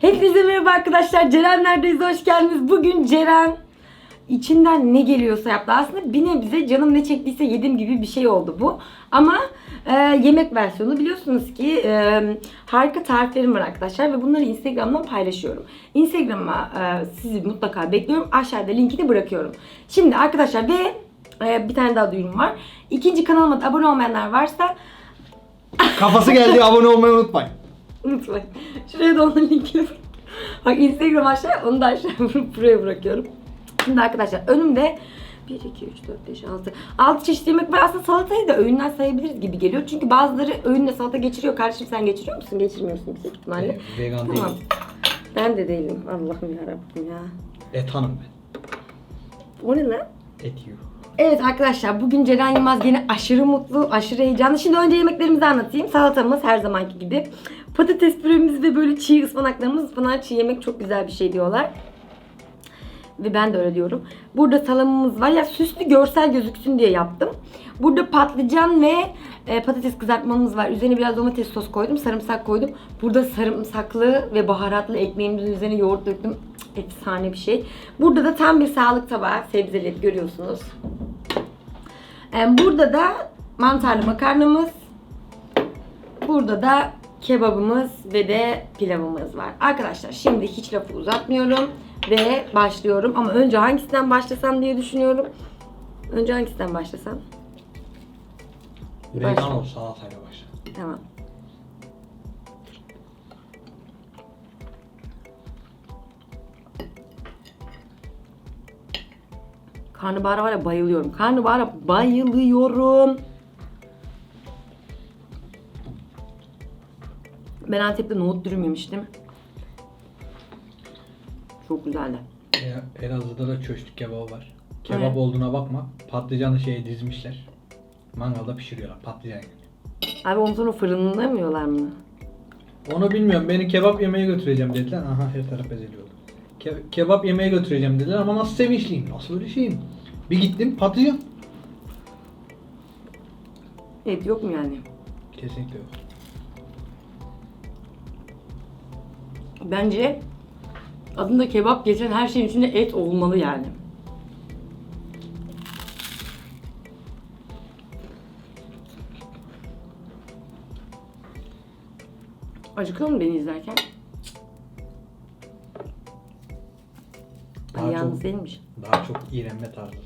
Hepinize merhaba arkadaşlar. Ceren neredeyiz? Hoş geldiniz. Bugün Ceren içinden ne geliyorsa yaptı. Aslında bir nebze canım ne çektiyse yedim gibi bir şey oldu bu. Ama e, yemek versiyonu biliyorsunuz ki e, harika tariflerim var arkadaşlar ve bunları Instagram'dan paylaşıyorum. Instagram'a e, sizi mutlaka bekliyorum. Aşağıda linkini bırakıyorum. Şimdi arkadaşlar ve e, bir tane daha duyurum var. İkinci kanalıma da abone olmayanlar varsa Kafası geldi abone olmayı unutmayın. Unutmayın. Şuraya da onun linkini. Bak Instagram aşağı, onu da aşağı vurup buraya bırakıyorum. Şimdi arkadaşlar önümde 1, 2, 3, 4, 5, 6. 6 çeşit yemek var. Aslında salatayı da öğünden sayabiliriz gibi geliyor. Çünkü bazıları öğünle salata geçiriyor. Kardeşim sen geçiriyor musun? Geçirmiyorsun yüksek ihtimalle. Vegan Tamam. değilim. Ben de değilim. Allah'ım yarabbim ya. Et hanım ben. O ne lan? Et yiyor. Evet arkadaşlar bugün Ceren Yılmaz yine aşırı mutlu, aşırı heyecanlı. Şimdi önce yemeklerimizi anlatayım. Salatamız her zamanki gibi. Patates püremiz ve böyle çiğ ıspanaklarımız. Ispanağı çiğ yemek çok güzel bir şey diyorlar. Ve ben de öyle diyorum. Burada salamımız var. Ya süslü görsel gözüksün diye yaptım. Burada patlıcan ve e, patates kızartmamız var. Üzerine biraz domates sos koydum. Sarımsak koydum. Burada sarımsaklı ve baharatlı ekmeğimizin üzerine yoğurt döktüm. Efsane bir şey. Burada da tam bir sağlık tabağı. Sebzeli görüyorsunuz. E, Burada da mantarlı makarnamız. Burada da kebabımız ve de pilavımız var. Arkadaşlar şimdi hiç lafı uzatmıyorum ve başlıyorum. Ama önce hangisinden başlasam diye düşünüyorum. Önce hangisinden başlasam? Başla. Vegan ol salatayla başla. Tamam. Karnabahara var ya bayılıyorum. Karnabahara bayılıyorum. Ben Antep'te nohut dürüm yemiştim. Çok güzeldi. E, Elazığ'da da köştük kebabı var. Kebap Evet. olduğuna bakma. Patlıcanı şeye dizmişler. Mangalda pişiriyorlar patlıcan gibi. Abi onu sonra fırınlamıyorlar mı? Onu bilmiyorum. Beni kebap yemeye götüreceğim dediler. Aha her taraf ezeli oldu. Ke- kebap yemeye götüreceğim dediler ama nasıl sevinçliyim. Nasıl böyle şeyim. Bir gittim patlıcan. Et yok mu yani? Kesinlikle yok. Bence adında kebap geçen her şeyin içinde et olmalı yani. Acıkıyor mu beni izlerken? Ay Daha yalnız çok- değilmiş. Daha çok iğrenme tarzı.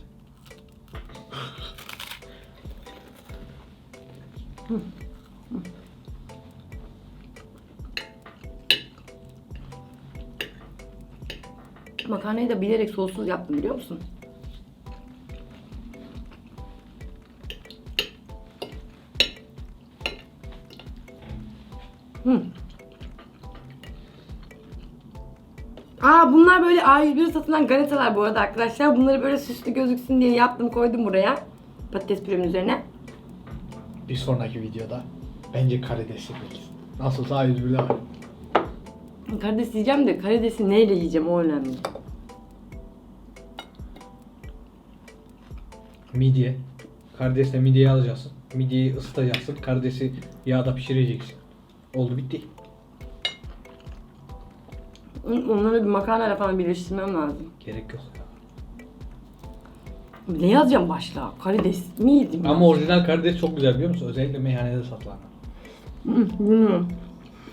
Makarnayı da bilerek sossuz yaptım biliyor musun? Aa bunlar böyle A101'de satılan galetalar bu arada arkadaşlar. Bunları böyle süslü gözüksün diye yaptım koydum buraya. Patates püremin üzerine. Bir sonraki videoda bence karides yemeliyiz. Nasılsa A101'de var. Karides yiyeceğim de karidesi neyle yiyeceğim o önemli. Midye. Karidesle midyeyi alacaksın. Midyeyi ısıtacaksın. Karidesi yağda pişireceksin. Oldu bitti. Onları bir makarnayla falan birleştirmem lazım. Gerek yok. Ne yazacağım başla? Karides mi yedim? Ama orijinal karides çok güzel biliyor musun? Özellikle meyhanede satılan. Hı, Bilmiyorum.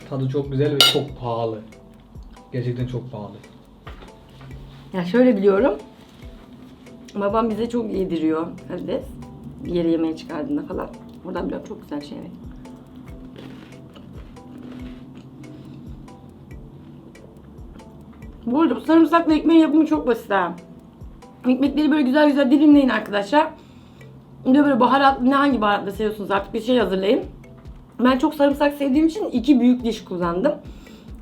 Tadı çok güzel ve çok pahalı. Gerçekten çok pahalı. Ya şöyle biliyorum. Babam bize çok yediriyor karides. Bir yere yemeğe çıkardığında falan. Oradan biliyorum çok güzel şey Bu arada bu sarımsaklı ekmeğin yapımı çok basit ha. Ekmekleri böyle güzel güzel dilimleyin arkadaşlar. Bir de böyle baharatlı ne hangi baharatla seviyorsunuz artık bir şey hazırlayın. Ben çok sarımsak sevdiğim için iki büyük diş kullandım.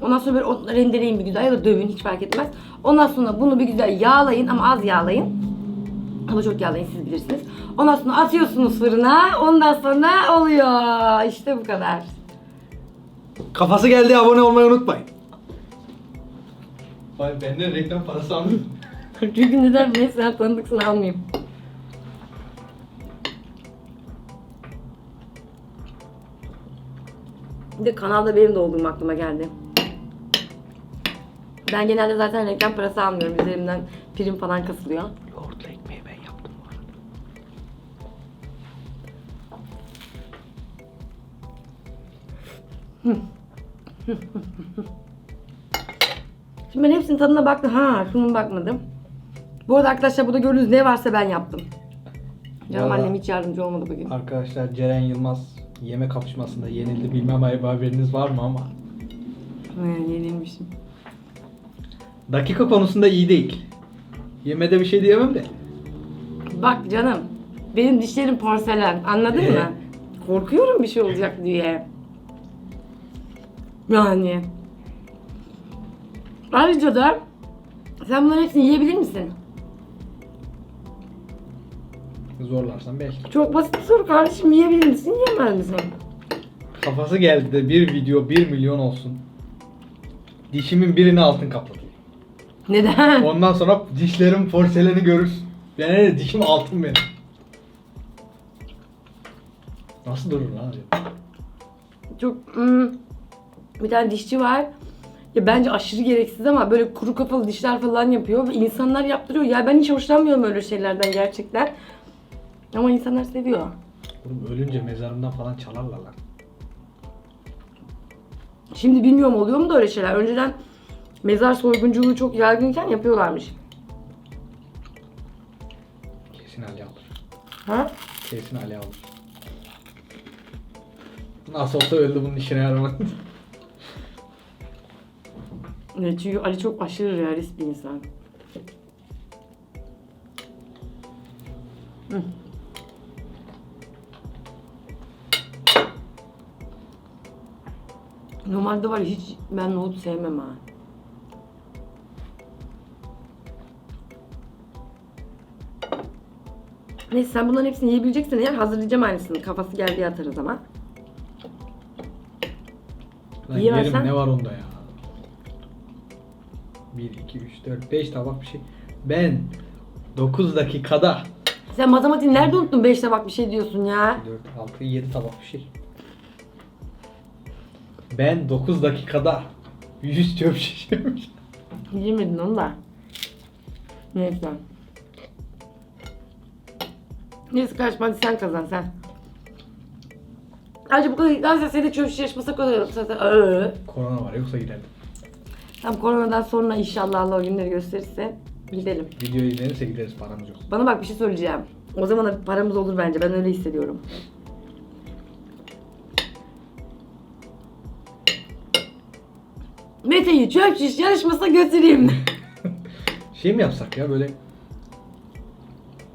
Ondan sonra böyle onu rendeleyin bir güzel ya da dövün hiç fark etmez. Ondan sonra bunu bir güzel yağlayın ama az yağlayın. Ama çok yağlayın siz bilirsiniz. Ondan sonra atıyorsunuz fırına. Ondan sonra oluyor. İşte bu kadar. Kafası geldi abone olmayı unutmayın. Vay benden reklam parası almıyorum. Çünkü neden sen tanıdıksın almayayım. Bir de kanalda benim de olduğum aklıma geldi. Ben genelde zaten reklam parası almıyorum. Üzerimden prim falan kasılıyor. Yoğurtlu ekmeği ben yaptım bu arada. Şimdi ben hepsinin tadına baktım. Ha şunun bakmadım. Bu arada arkadaşlar burada gördüğünüz ne varsa ben yaptım. Canım Vallahi- annem hiç yardımcı olmadı bugün. Arkadaşlar Ceren Yılmaz yemek kapışmasında yenildi. Bilmem haberiniz var mı ama. He, yenilmişim. Dakika konusunda iyi değil. Yemede bir şey diyemem de. Bak canım. Benim dişlerim porselen. Anladın Ee? mı? Korkuyorum bir şey olacak diye. Yani. Ayrıca da sen bunların hepsini yiyebilir misin? Zorlarsan belki. Çok basit bir soru kardeşim. Yiyebilir misin? Yiyemez misin? Kafası geldi de bir video 1 milyon olsun. Dişimin birini altın kaplatayım. Neden? Ondan sonra dişlerim porseleni görürsün. Yani ne dişim altın benim. Nasıl durur lan? Çok hmm, bir tane dişçi var. Ya bence aşırı gereksiz ama böyle kuru kafalı dişler falan yapıyor ve insanlar yaptırıyor. Ya ben hiç hoşlanmıyorum öyle şeylerden gerçekten. Ama insanlar seviyor. Oğlum ölünce mezarımdan falan çalarlar lan. Şimdi bilmiyorum oluyor mu da öyle şeyler. Önceden mezar soygunculuğu çok yaygınken yapıyorlarmış. Kesin Ali alır. Ha? Kesin Ali alır. Nasıl olsa öldü bunun işine yaramadı. Evet, çünkü Ali çok aşırı realist bir insan. Hı. Normalde var ya hiç ben nohut sevmem ha. Neyse sen bunların hepsini yiyebileceksen eğer hazırlayacağım aynısını. Kafası geldiği atarız ama. Lan Yiyemezsen- yerim ne var onda ya? 1, 2, 3, 4, 5 tabak bir şey. Ben 9 dakikada Sen matematiği nerede unuttun 5 tabak bir şey diyorsun ya. 4, 6, 7 tabak bir şey. Ben 9 dakikada 100 çöp şişirmiş. Yemedin onu da. Neyse. Neyse kardeşim hadi sen kazan sen. Ayrıca bu kadar iddiaysa seni çöp şiş yarışması kadar. Ee. Korona var yoksa giderdim. Tam koronadan sonra inşallah Allah o günleri gösterirse gidelim. Video izlenirse gideriz paramız yok. Bana bak bir şey söyleyeceğim. O zaman da paramız olur bence. Ben öyle hissediyorum. Mete'yi çöp şiş yarışmasına götüreyim. Şey mi yapsak ya böyle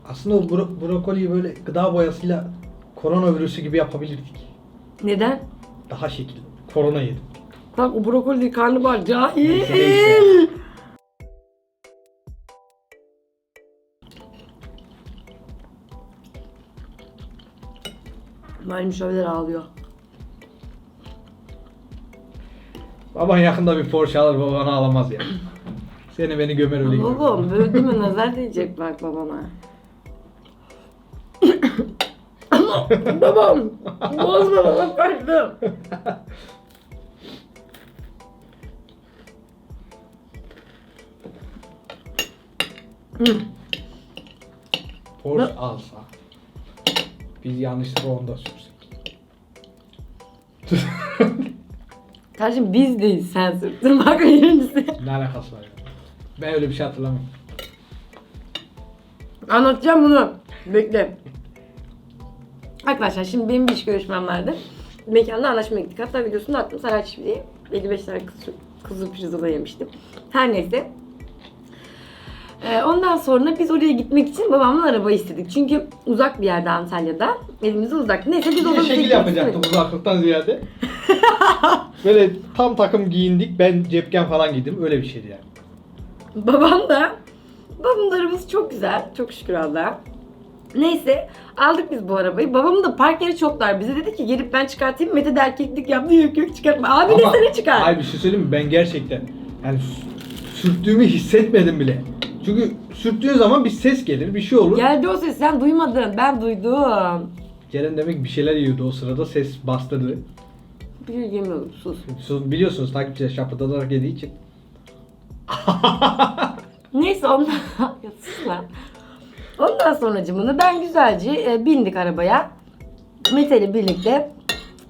aslında o bro- brokoliyi böyle gıda boyasıyla koronavirüsü gibi yapabilirdik. Neden? Daha şekil. Korona yedim. Bak o brokoli değil karnabahar cahil. Neyse. Malum müşavirler ağlıyor. Baban yakında bir Porsche alır babana alamaz ya. Seni beni gömer öyle gider. Babam böyle değil mi? Nazar değecek bak babama. Ama babam bozma babam kaçtı. Porsche alsa. Biz yanlışlıkla onda sürsek. Kardeşim biz değil sen sürttün bak birincisi. ne alakası var ya? Ben öyle bir şey hatırlamıyorum. Anlatacağım bunu. Bekle. Arkadaşlar şimdi benim bir iş görüşmem vardı. Mekanda anlaşmaya gittik. Hatta videosunu da attım. Saray çiftliği. 55 tane kız, kuzu pirzola yemiştim. Her neyse. Ee, ondan sonra biz oraya gitmek için babamla araba istedik. Çünkü uzak bir yerde Antalya'da. Evimize uzak. Neyse biz Bir de odamıza şekil yapacaktım uzaklıktan ziyade. böyle tam takım giyindik. Ben cepken falan giydim. Öyle bir şeydi yani. Babam da arabası çok güzel. Çok şükür Allah'a. Neyse aldık biz bu arabayı. Babamın da park yeri çok dar. Bize dedi ki gelip ben çıkartayım. Mete de erkeklik yaptı. Yok yok çıkartma. Abi Ama- desene çıkar. Ay bir şey söyleyeyim mi? Ben gerçekten yani sü- sürttüğümü hissetmedim bile. Çünkü sürttüğün zaman bir ses gelir, bir şey olur. Geldi o ses sen duymadın. Ben duydum. Ceren demek bir şeyler yiyordu o sırada ses bastırdı. Bir şey yemiyordum sus. Sus- Biliyorsunuz takipçiler şapırdatarak yediği için. Neyse ondan Ya sus lan. Ondan sonracımını ben güzelce e, bindik arabaya. Mete ile birlikte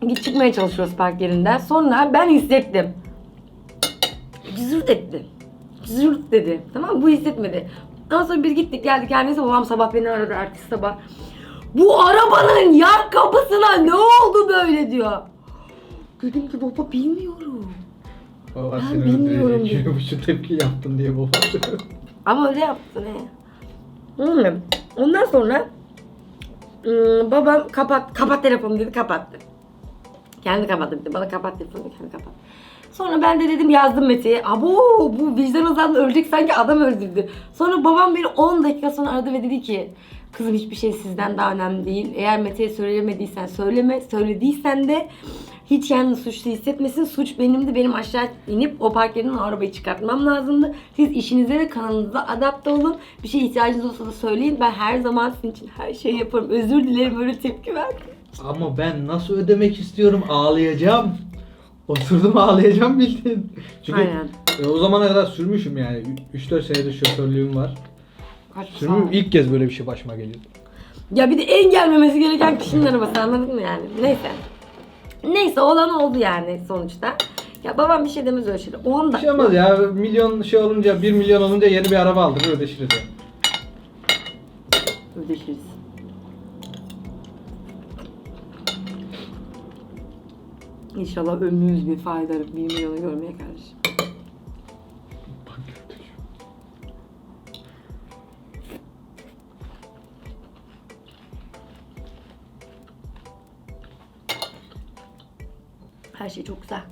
git çıkmaya çalışıyoruz park yerinden. Sonra ben hissettim. Cızırt etti. Cızırt dedi. Tamam mı? Bu hissetmedi. Ondan sonra biz gittik geldik. Yani neyse babam sabah beni aradı ertesi sabah. Bu arabanın yan kapısına ne oldu böyle diyor. Dedim ki baba bilmiyorum. Baba Ben seni bilmiyorum öldürecek. dedim. Şu tepki yaptın diye baba. Ama öyle yaptı ne? Bilmiyorum. Ondan sonra ım, babam kapat kapat telefonu dedi kapattı. Kendi kapattı bir de bana kapat telefonu dedi, kendi kapat. Sonra ben de dedim yazdım Mete'ye. Abo bu vicdan azabı ölecek sanki adam öldürdü. Sonra babam beni 10 dakika sonra aradı ve dedi ki Kızım hiçbir şey sizden daha önemli değil. Eğer Mete'ye söylemediysen söyleme. Söylediysen de hiç kendini suçlu hissetmesin. Suç benimdi. Benim aşağı inip o park yerinden arabayı çıkartmam lazımdı. Siz işinize ve kanalınıza adapte olun. Bir şey ihtiyacınız olsa da söyleyin. Ben her zaman sizin için her şeyi yaparım. Özür dilerim öyle tepki verdim. Ama ben nasıl ödemek istiyorum? Ağlayacağım. Oturdum ağlayacağım bildin. Çünkü Aynen. e, o zamana kadar sürmüşüm yani. 3-4 senedir şoförlüğüm var. Kaç Sürmüyorum. İlk kez böyle bir şey başıma geliyor. Ya bir de en gelmemesi gereken kişinin arabası anladın mı yani? Neyse. Neyse olan oldu yani sonuçta. Ya babam bir şey demez öyle şeyler. O anda Bir şey olmaz ya. Milyon şey olunca, 1 milyon olunca yeni bir araba aldık. Ödeşiriz ya. ödeşiriz. İnşallah ömrümüz bir fayda bir milyonu görmeye karşı. Her şey çok güzel.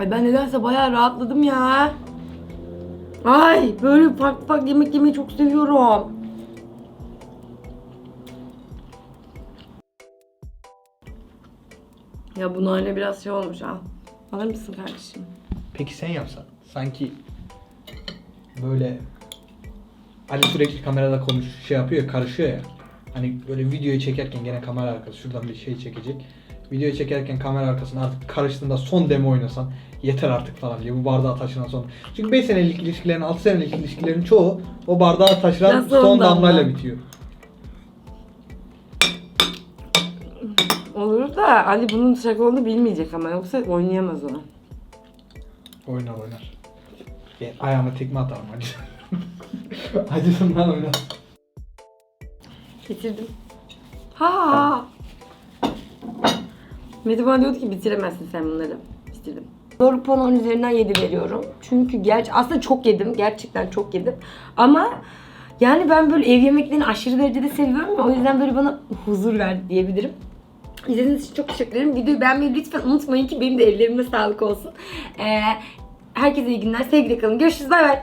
Ay ben nedense bayağı rahatladım ya. Ay böyle farklı farklı yemek yemeyi çok seviyorum. Ya bu nane biraz şey olmuş ha. Alır mısın kardeşim? Peki sen yapsan. Sanki böyle Ali sürekli kamerada konuş şey yapıyor ya karışıyor ya. Hani böyle videoyu çekerken gene kamera arkası şuradan bir şey çekecek. Videoyu çekerken kamera arkasına artık karıştığında son demo oynasan yeter artık falan diye bu bardağı taşıran son. Çünkü 5 senelik ilişkilerin 6 senelik ilişkilerin çoğu o bardağı taşıran Nasıl son ondan damlayla da? bitiyor. Olur da Ali bunun şaka olduğunu bilmeyecek ama yoksa oynayamaz o. Oynar oynar. Gel ayağıma tekme atarım hadi. Acısından oynar. Bitirdim. Ha. Mete bana diyordu ki bitiremezsin sen bunları. Bitirdim. Doğru puan 10 üzerinden 7 veriyorum. Çünkü gerçi aslında çok yedim. Gerçekten çok yedim. Ama yani ben böyle ev yemeklerini aşırı derecede seviyorum ya. O yüzden böyle bana huzur verdi diyebilirim. İzlediğiniz için çok teşekkür ederim. Videoyu beğenmeyi lütfen unutmayın ki benim de ellerime sağlık olsun. Ee, herkese iyi günler. Sevgiyle kalın. Görüşürüz. Bay bay.